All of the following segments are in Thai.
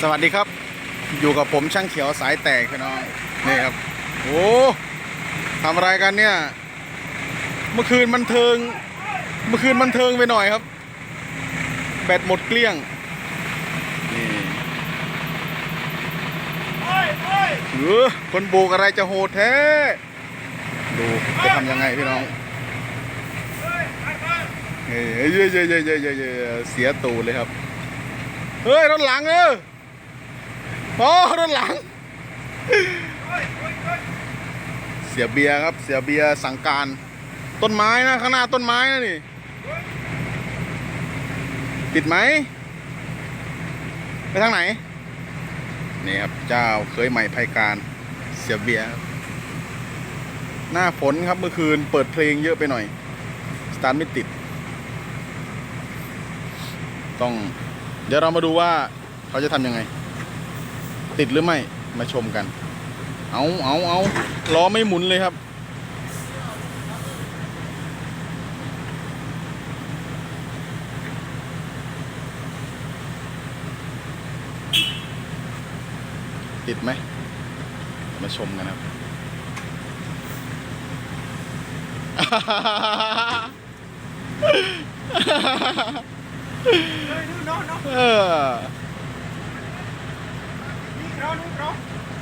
สวัสดีครับ อยู่กับผมช่างเขียวสายแตกพี่น้องนี่ครับโอ้ทำอะไรกันเนี่ย เมื่อคืนมันเทิง เมื่อคืนมันเทิงไปหน่อยครับ แบตหมดเกลี้ยงนี่เออคนโบกอะไรจะโหดแท้ดูจะทำยังไงพี่น้องเฮ้ยเย้เย้เยเยเยเสียตูเลยครับ เฮ้ยรถหลังเออ โอ้รถหลัง เสียเบียครับ เสียเบียสั่งการ ต้นไม้นะ ข้างหน้าต้นไม้นะนี่ ติดไหม ไปทางไหน นี่ครับ เจ้าเคยใหม่ภัยการ เสียเบียครับหน้าฝนครับเมื่อคืนเปิดเพลงเยอะไปหน่อย สตาร์ทไม่ติด ต้อง เดี๋ยวเรามาดูว่าเขาจะทำยังไง ติดหรือไม่มาชมกัน เอาเอาเอาล้อไม่หมุนเลยครับ ติดไหม มาชมกันครับ เออ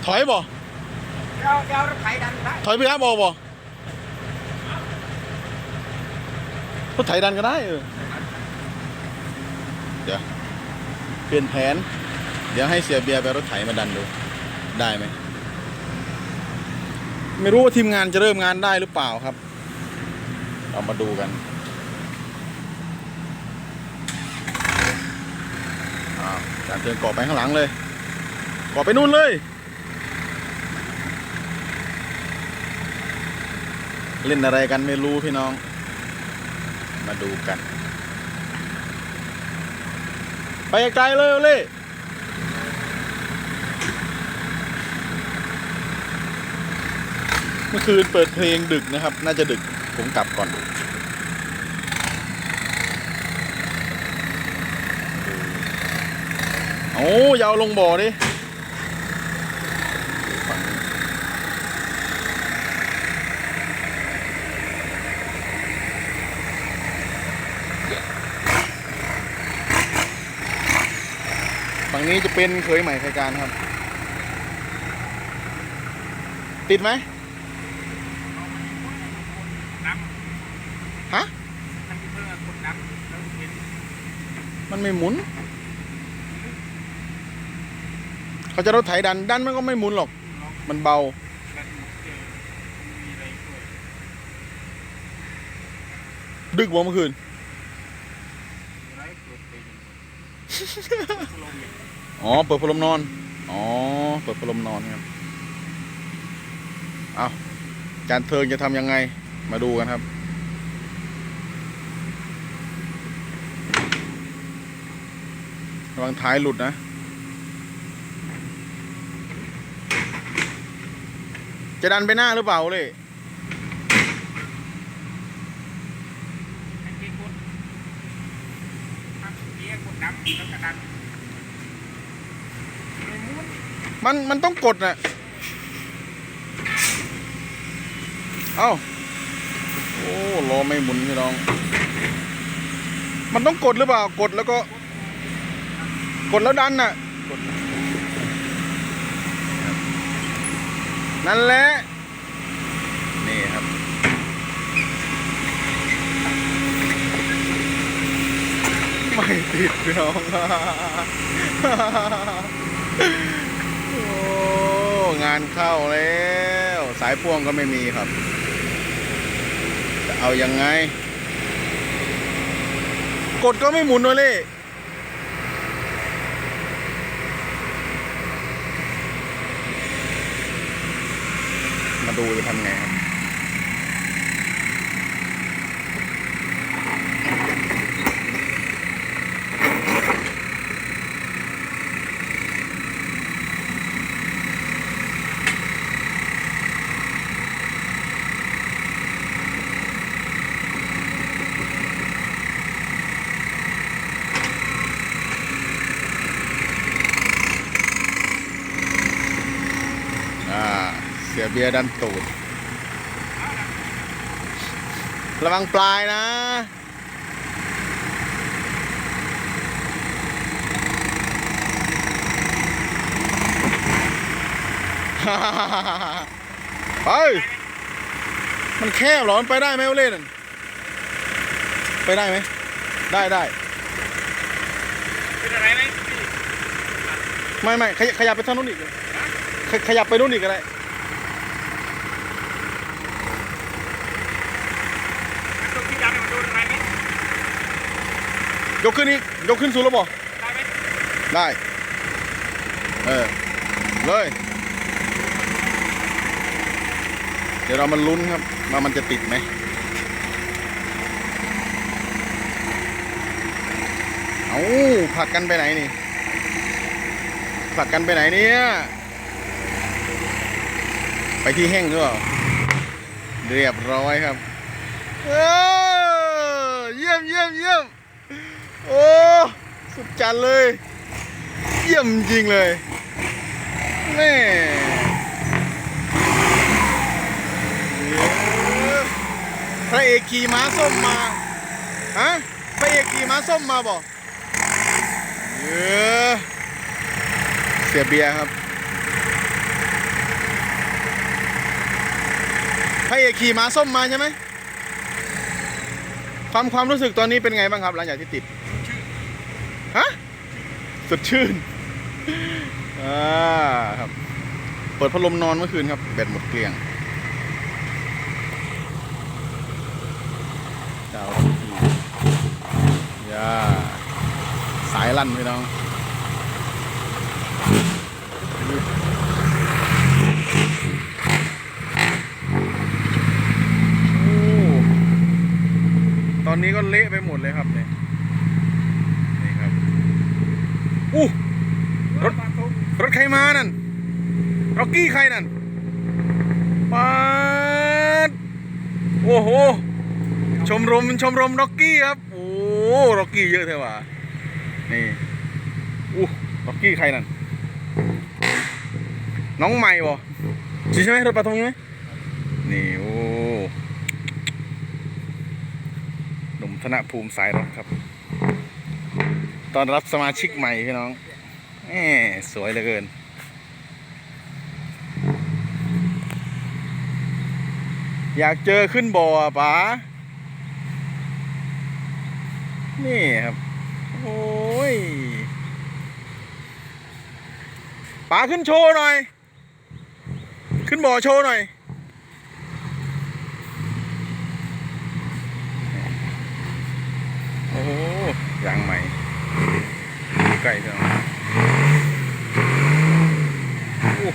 ถอยบ่เราเราเราไถดันได้ถอยไปครับบอบ่รถไถดันก็ได้เออเดี๋ยวเปลี่ยนแผน เดี๋ยวให้เสียเบียร์ไปรถไถมาดันดู ได้ไหม ไม่รู้ว่าทีมงานจะเริ่มงานได้หรือเปล่าครับ เรามาดูกันอ้าวจานเตือนก่อไปข้างหลังเลย ก่อไปนู่นเลยเล่นอะไรกันไม่รู้พี่น้อง มาดูกัน ไปไกลเลยเล่เมื่อคืนเปิดเพลงดึกนะครับ น่าจะดึก ผมกลับก่อน โอ้ยาวลงบ่อดิ งนี้จะเป็นเคยใหม่ไฟการครับ ติดไหมฮะมันไม่หมุน เขาจะรถไถดัน ดันมันก็ไม่หมุนหรอก มันเบาดึกบ่เมื่อคืน อะไรกดไปลงเนี่ย อ๋อ เปิดพัดลมนอน อ๋อ เปิดพัดลมนอนครับ เอาจานเทิงจะทำยังไง มาดูกันครับ ระวังท้ายหลุดนะ จะดันไปหน้าหรือเปล่าเลย ไอ้ที่กดทำเนี้ยกดน้ำแล้วก็ดันไมันมันต้องกดน่ะเอ้า โอ้ล้อไม่หมุนพี่น้อง มันต้องกดหรือเปล่า กดแล้วก็ กดแล้วดันน่ะ นั่นแหละ นี่ครับ ไม่ติดพี่น้องโอ้งานเข้าแล้ว สายพ่วงก็ไม่มีครับ จะเอายังไง กดก็ไม่หมุนเลย มาดูจะทำไงครับ เสียเบียร์ดันตูด ระวังปลายนะ ไป มันแคบเหรอ มันไปได้ไหมวะเล่นนไปได้ไหม ได้ได้เป็นอะไรไหมพี่ไม่ไม่ขยขยับไปทางนู้นอีกเลยขขยับไปนู้นอีกก็ได้ ตรงที่ดำเนี่ยมันโดนอะไรไหม ยกขึ้นอีกยกขึ้นสูงแล้วบ่ได้ไหมได้ เออ เลย เดี๋ยวเรามาลุ้นครับว่ามันจะติดไหมเอาผลักกันไปไหนนี่ผลักกันไปไหนเนี่ย ไปที่แห้งหรือเปล่าเรียบร้อยครับ เออเยี่ยมเยี่ยมเยี่ยม โอ้ สุดจัดเลย เยี่ยมจริงเลยแม่พระเอกขี่ม้าส้มมาฮะพระเอกขี่ม้าส้มมาบอกเออเสียเบียครับพระเอกขี่ม้าส้มมาใช่ไหมความความรู้สึกตอนนี้เป็นไงบ้างครับหลังจากที่ติด ดชื่นอ่าครับ เปิดพัดลมนอนเมื่อคืนครับ แบตหมดเกลี้ยงเจ้าย่าสายลั่นพี่น้องตอนนี้ก็เละไปหมดเลยครับเนี่ย นี่ครับ อู้รถรถใครมานั่นร็อกกี้ใครนั่นปาดโอ้โห ชมรมชมรมร็อกกี้ครับ โอ้ร็อกกี้เยอะเท่ว่ะนี่อู้ร็อกกี้ใครนั่น น้องใหม่บ่จริงใช่ไหมรถปลาทงใช่ไหมนี่โอ้หนุ่มธนภูมิสายรถครับ ตอนรับสมาชิกใหม่พี่น้องแหมสวยเหลือเกิน อยากเจอขึ้นบ่อป๋า นี่ครับ โอ้ยป๋าขึ้นโชว์หน่อย ขึ้นบ่อโชว์หน่อย โอ้โหยางใหม่ อยู่ใกล้จังโอ้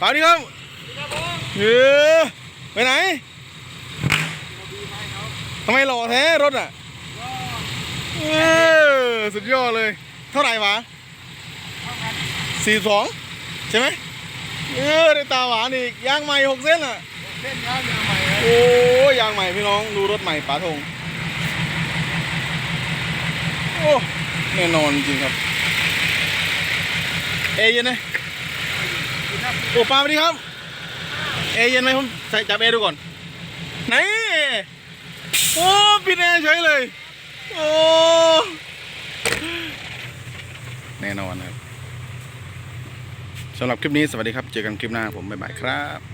ป๋าดีครับครับผมเออไปไหนทำไมหล่อแท้รถอะเออสุดยอดเลย เท่าไหร่วะสี่สองใช่ไหมเออได้ตาหวานอีกยางใหม่หกเส้นอะเส้นยาวยางใหม่ครับโอ้ยยางใหม่พี่น้องดูรถใหม่ป๋าธงโอ้แน่นอนจริงครับ เอเย็นไหมโอ้ปาสวัสดีครับ เอเย็นไหมผมใส่จับเอดูก่อน ไหน โอ้ปิดแอร์เฉยเลย โอ้แน่นอนครับสำหรับคลิปนี้สวัสดีครับ เจอกันคลิปหน้าผม บ๊ายบายครับ